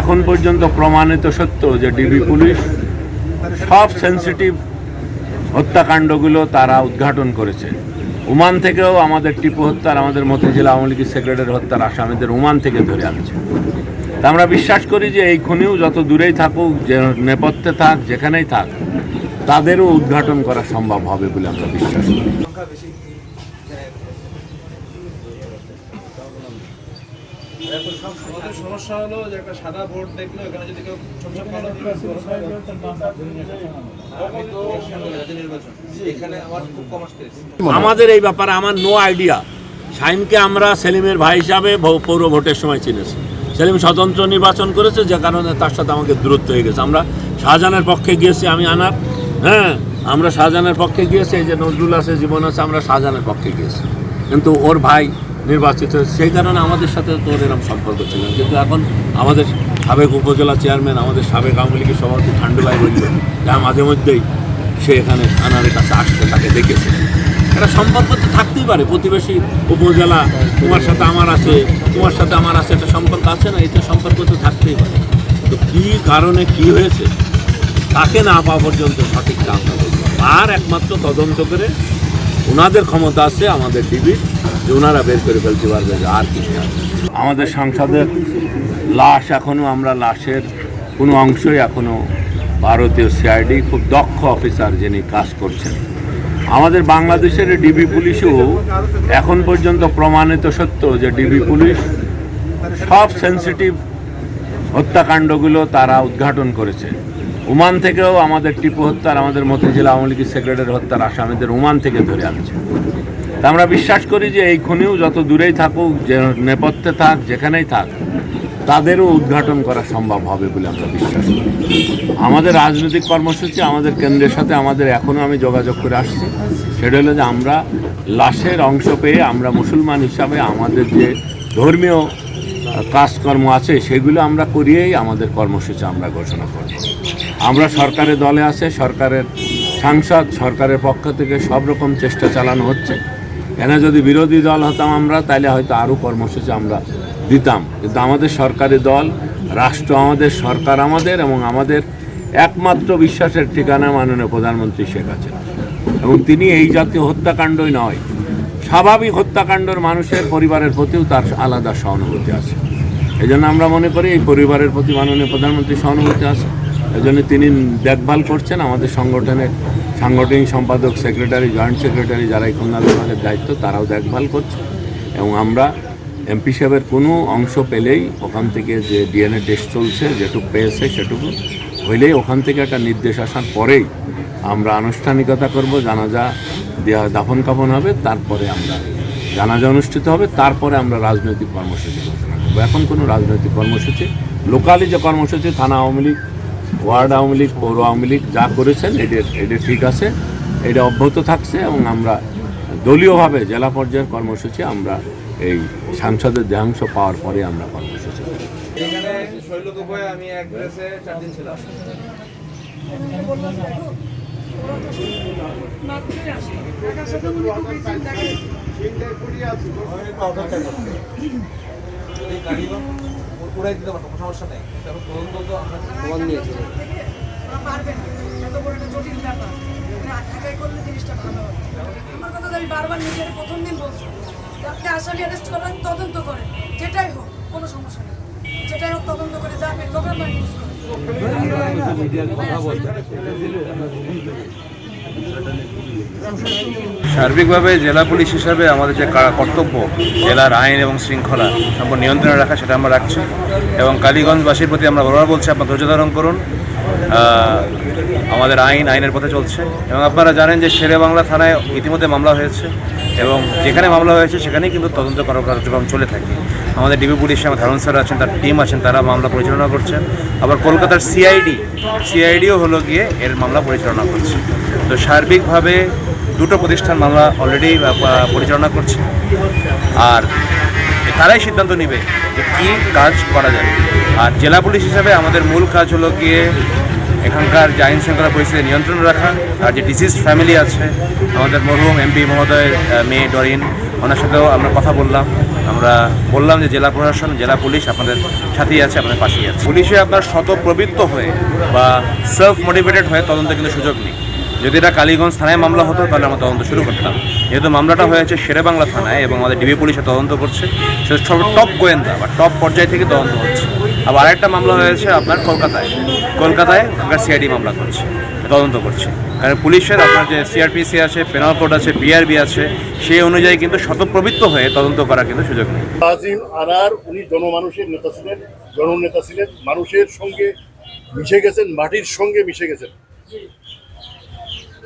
এখন পর্যন্ত প্রমাণিত সত্য যে ডিবি পুলিশ সব সেন্সিটিভ হত্যাকাণ্ডগুলো তারা উদ্ঘাটন করেছে। ওমান থেকেও আমাদের টিপু হত্যার, আমাদের মতিঝিল আওয়ামী লীগের সেক্রেটারি হত্যার আসামিদের ওমান থেকে ধরে আনছে। আমরা বিশ্বাস করি যে এই খুনিও যত দূরেই থাকুক, যে নেপথ্যে থাক, যেখানেই থাক, তাদেরও উদ্ঘাটন করা সম্ভব হবে বলে আমরা বিশ্বাস করি। আমাদের এই ব্যাপারে আমার নো আইডিয়া শাইনকে আমরা সেলিমের ভাই হিসাবে পৌর ভোটের সময় চিনেছি। সেলিম স্বতন্ত্র নির্বাচন করেছে, যে কারণে তার সাথে আমাকে দূরত্ব হয়ে গেছে। আমরা শাহজাহানের পক্ষে গিয়েছি, আমি আনার। হ্যাঁ আমরা শাহজাহানের পক্ষে গিয়েছি, এই যে নজরুল আছে, জীবন আছে, আমরা শাহজাহানের পক্ষে গিয়েছি। কিন্তু ওর ভাই নির্বাচিত, সেই কারণে আমাদের সাথে তো এরকম সম্পর্ক ছিল। কিন্তু এখন আমাদের সাবেক উপজেলা চেয়ারম্যান, আমাদের সাবেক আওয়ামী লীগের সভাপতি ঠান্ডু ভাই বলল, যে মাঝে মধ্যেই সে এখানে আনারের কাছে আসছে, তাকে দেখেছে। একটা সম্পর্ক তো থাকতেই পারে, প্রতিবেশী উপজেলা, তোমার সাথে আমার আছে, তোমার সাথে আমার আছে, একটা সম্পর্ক আছে না, এটা সম্পর্ক তো থাকতেই পারে। তো কী কারণে কি হয়েছে, তাকে না পাওয়া পর্যন্ত সঠিক কাম আর একমাত্র তদন্ত করে ওনাদের ক্ষমতা আছে আমাদের ডিবির যে ওনারা বের করে ফেলতে পারবে আর কি আমাদের সংসদের লাশ এখনও আমরা লাশের কোনো অংশই এখনও ভারতীয় সিআইডি খুব দক্ষ অফিসার যিনি কাজ করছেন। আমাদের বাংলাদেশের ডিবি পুলিশও এখন পর্যন্ত প্রমাণিত সত্য যে ডিবি পুলিশ সব সেন্সিটিভ হত্যাকাণ্ডগুলো তারা উদ্ঘাটন করেছে। ওমান থেকেও আমাদের টিপু হত্যার, আমাদের মতিঝিল আওয়ামী লীগের সেক্রেটারি হত্যার আসামিদের ওমান থেকে ধরে আনছে। আমরা বিশ্বাস করি যে এই খুনিও যত দূরেই থাকুক, যে নেপথ্যে থাক, যেখানেই থাক, তাদেরও উদ্ঘাটন করা সম্ভব হবে বলে আমরা বিশ্বাস করি। আমাদের রাজনৈতিক কর্মসূচি, আমাদের কেন্দ্রের সাথে আমাদের এখনও আমি যোগাযোগ করে আসছি। সেটা হলো যে আমরা লাশের অংশ পেয়ে আমরা মুসলমান হিসাবে আমাদের যে ধর্মীয় কাজকর্ম আছে, সেগুলো আমরা করিয়েই আমাদের কর্মসূচি আমরা ঘোষণা করব। আমরা সরকারের দলে আছে, সরকারের সাংসদ, সরকারের পক্ষ থেকে সব রকম চেষ্টা চালানো হচ্ছে। এখানে যদি বিরোধী দল হতাম আমরা, তাহলে হয়তো আরও কর্মসূচি আমরা দিতাম। কিন্তু আমাদের সরকারি দল, রাষ্ট্র আমাদের, সরকার আমাদের এবং আমাদের একমাত্র বিশ্বাসের ঠিকানা মাননীয় প্রধানমন্ত্রী শেখ হাসিনা। এবং তিনি এই জাতীয় হত্যাকাণ্ডই নয়, স্বাভাবিক হত্যাকাণ্ডের মানুষের পরিবারের প্রতিও তার আলাদা সহানুভূতি আছে। এই জন্য আমরা মনে করি এই পরিবারের প্রতি মাননীয় প্রধানমন্ত্রী সহানুভূতি আছে। এই জন্য তিনি দেখভাল করছেন আমাদের সংগঠনের সাংগঠনিক সম্পাদক সেক্রেটারি জয়েন্ট সেক্রেটারি যারা খুলনা বিভাগের দায়িত্ব, তারাও দেখভাল করছে। এবং আমরা এমপি সাহেবের কোনো অংশ পেলেই ওখান থেকে যে ডিএনএ টেস্ট চলছে, যেটুকু পেয়েছে সেটুকু হইলেই ওখান থেকে একটা নির্দেশ আসার পরেই আমরা আনুষ্ঠানিকতা করব, জানাজা দেওয়া দাফন কাফন হবে, তারপরে আমরা জানাজা অনুষ্ঠিত হবে, তারপরে আমরা রাজনৈতিক কর্মসূচি ঘোষণা করব। এখন কোনো রাজনৈতিক কর্মসূচি, লোকালি যে কর্মসূচি, থানা আওয়ামী লীগ ওয়ার্ড আওয়ামী লীগ পৌর আওয়ামী লীগ যা করেছেন এটা এটা ঠিক আছে। এটা অব্যাহত থাকছে এবং আমরা দলীয়ভাবে জেলা পর্যায়ের কর্মসূচি আমরা এই সাংসদের দেহাংশ পাওয়ার পরে আমরা কর্মসূচি করব। এখানে শৈলক উভয়ে আমি এক দিন ছিলাম উড়াই দিতে পারব কোনো সমস্যা নেই। তারপর তদন্ত তো আমরা প্রমাণ নিয়েছি পারবেন এত বড় একটা জটিল ব্যাপার। এটা একাই করলে জিনিসটা ভালো হবে। আমার কথা আমি বারবার নিজের প্রথম দিন বলছি। আপনি আসামি অ্যারেস্ট করেন তদন্ত করেন। যেটাই হোক কোনো সমস্যা নেই। যেটাই হোক তদন্ত করে যাবেন গভর্নমেন্ট ইউজ করেন সার্বিকভাবে জেলা পুলিশ হিসাবে আমাদের যে কর্তব্য জেলার আইন এবং শৃঙ্খলা সম্পূর্ণ নিয়ন্ত্রণে রাখা, সেটা আমরা রাখছি। এবং কালীগঞ্জবাসীর প্রতি আমরা বারবার বলছি, আপনার ধৈর্য ধারণ করুন। আমাদের আইন আইনের পথে চলছে। এবং আপনারা জানেন যে শেরে বাংলা থানায় ইতিমধ্যে মামলা হয়েছে এবং যেখানে মামলা হয়েছে, সেখানেই কিন্তু তদন্ত কার্যক্রম চলে থাকে। আমাদের ডিবি পুলিশে আমার ধারণ স্যার আছেন, তার টিম আছেন, তারা মামলা পরিচালনা করছেন। আবার কলকাতার সিআইডি সিআইডিও হলো গিয়ে এর মামলা পরিচালনা করছে। তো সার্বিকভাবে দুটো প্রতিষ্ঠান মামলা অলরেডি পরিচালনা করছে। আর তারাই সিদ্ধান্ত নেবে যে কী কাজ করা যাবে। আর জেলা পুলিশ হিসাবে আমাদের মূল কাজ হলো গিয়ে এখানকার যে আইন শৃঙ্খলা পরিস্থিতি নিয়ন্ত্রণ রাখা। আর যে ডিসিজ ফ্যামিলি আছে, আমাদের মরহুম এমপি মহোদয়ের মেয়ে ডরিন, ওনার সাথেও আমরা কথা বললাম। আমরা বললাম যে জেলা প্রশাসন, জেলা পুলিশ আপনাদের সাথেই আছে, আপনাদের পাশেই আছে। পুলিশে আপনার শতপ্রবৃত্ত হয়ে বা সেলফ মোটিভেটেড হয়ে তদন্তে কিন্তু সুযোগ নেই। যদি এটা কালীগঞ্জ থানায় মামলা হতো, তাহলে আমরা তদন্ত শুরু করতাম। যেহেতু মামলাটা হয়েছে শেরেবাংলা থানায় এবং আমাদের ডিবি পুলিশে তদন্ত করছে সেটা সব টপ গোয়েন্দা বা টপ পর্যায় থেকে তদন্ত হচ্ছে। আবার আরেকটা মামলা হয়েছে আপনার কলকাতায়। কলকাতায় ওখানকার সিআইডি মামলা করছে, তদন্ত করছে। কারণ পুলিশের আপনার যে সিআরপিসি আছে, পেনাল কোড আছে, বিআরবি আছে, সেই অনুযায়ী কিন্তু শতপ্রবৃত্ত হয়ে তদন্ত করার কিন্তু সুযোগ নেই। আজিম আনার উনি জনমানুষের নেতা ছিলেন জননেতা ছিলেন, মানুষের সঙ্গে মিশে গেছেন, মাটির সঙ্গে মিশে গেছেন।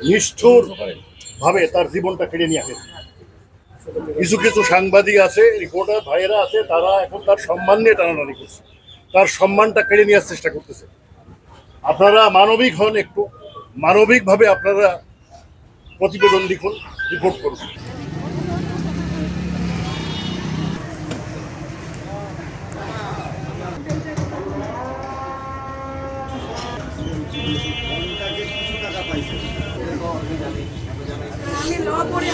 নিষ্ঠুর ভাবে তার জীবনটা কেড়ে নিয়ে গেছে কিছু কিছু সাংবাদিক আছে রিপোর্টার ভাইয়েরা আছে, তারা এখন তার সম্মান নিয়ে টানাটানি করছে। তার সম্মানটা কেড়ে নেওয়ার চেষ্টা করতেছে। আপনারা মানবিক হন একটু, মানবিকভাবে আপনারা প্রতিবেদন লিখুন রিপোর্ট করুন। আমি ল পড়ে